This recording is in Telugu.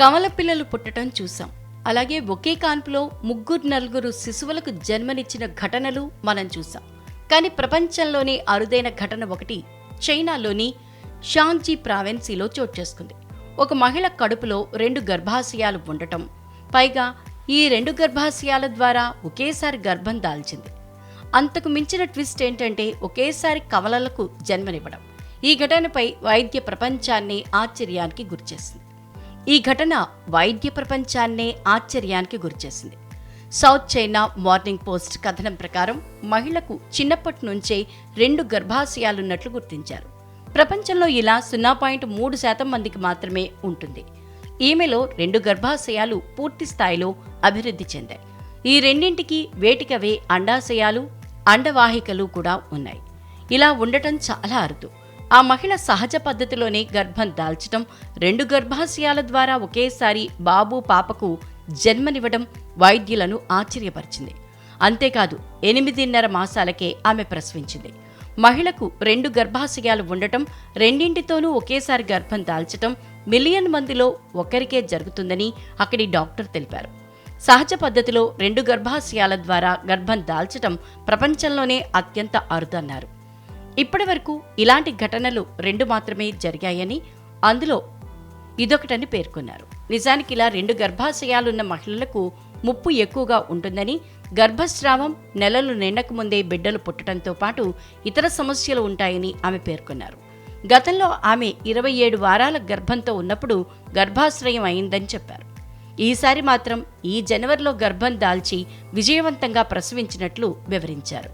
కమల పిల్లలు పుట్టడం చూసాం అలాగే ఒకే కాన్పులో ముగ్గురు నలుగురు శిశువులకు జన్మనిచ్చిన ఘటనలు మనం చూసాం కానీ ప్రపంచంలోనే అరుదైన ఘటన ఒకటి చైనాలోని షాంజీ ప్రావెన్సీలో చోటు చేసుకుంది. ఒక మహిళ కడుపులో రెండు గర్భాశయాలు ఉండటం పైగా ఈ రెండు గర్భాశయాల ద్వారా ఒకేసారి గర్భం దాల్చింది. అంతకు మించిన ట్విస్ట్ ఏంటంటే ఒకేసారి కవలలకు జన్మనివ్వడం. ఈ ఘటనపై వైద్య ప్రపంచాన్ని ఆశ్చర్యానికి గురిచేసింది. ఈ ఘటన వైద్య ప్రపంచాన్నే ఆశ్చర్యానికి గురిచేసింది. సౌత్ చైనా మార్నింగ్ పోస్ట్ కథనం ప్రకారం మహిళకు చిన్నప్పటి నుంచే రెండు గర్భాశయాలున్నట్లు గుర్తించారు. ప్రపంచంలో ఇలా సున్నా పాయింట్ మూడు శాతం మందికి మాత్రమే ఉంటుంది. ఈమెలో రెండు గర్భాశయాలు పూర్తి స్థాయిలో అభివృద్ధి చెందాయి. ఈ రెండింటికి వేటికవే అండాశయాలు అండవాహికలు కూడా ఉన్నాయి. ఇలా ఉండటం చాలా అరుదు. ఆ మహిళ సహజ పద్ధతిలోనే గర్భం దాల్చటం రెండు గర్భాశయాల ద్వారా ఒకేసారి బాబు పాపకు జన్మనివ్వడం వైద్యులను ఆశ్చర్యపరిచింది. అంతేకాదు ఎనిమిదిన్నర మాసాలకే ఆమె ప్రసవించింది. మహిళకు రెండు గర్భాశయాలు ఉండటం రెండింటితోనూ ఒకేసారి గర్భం దాల్చటం మిలియన్ మందిలో ఒకరికే జరుగుతుందని అక్కడి డాక్టర్ తెలిపారు. సహజ పద్ధతిలో రెండు గర్భాశయాల ద్వారా గర్భం దాల్చటం ప్రపంచంలోనే అత్యంత అరుదన్నారు. ఇప్పటి వరకు ఇలాంటి ఘటనలు రెండు మాత్రమే జరిగాయని అందులో ఇదొకటని పేర్కొన్నారు. నిజానికి ఇలా రెండు గర్భాశయాలున్న మహిళలకు ముప్పు ఎక్కువగా ఉంటుందని గర్భస్రావం నెలలు నిండక ముందే బిడ్డలు పుట్టడంతో పాటు ఇతర సమస్యలు ఉంటాయని ఆమె పేర్కొన్నారు. గతంలో ఆమె ఇరవై ఏడు వారాల గర్భంతో ఉన్నప్పుడు గర్భాశ్రయం అయిందని చెప్పారు. ఈసారి మాత్రం ఈ జనవరిలో గర్భం దాల్చి విజయవంతంగా ప్రసవించినట్లు వివరించారు.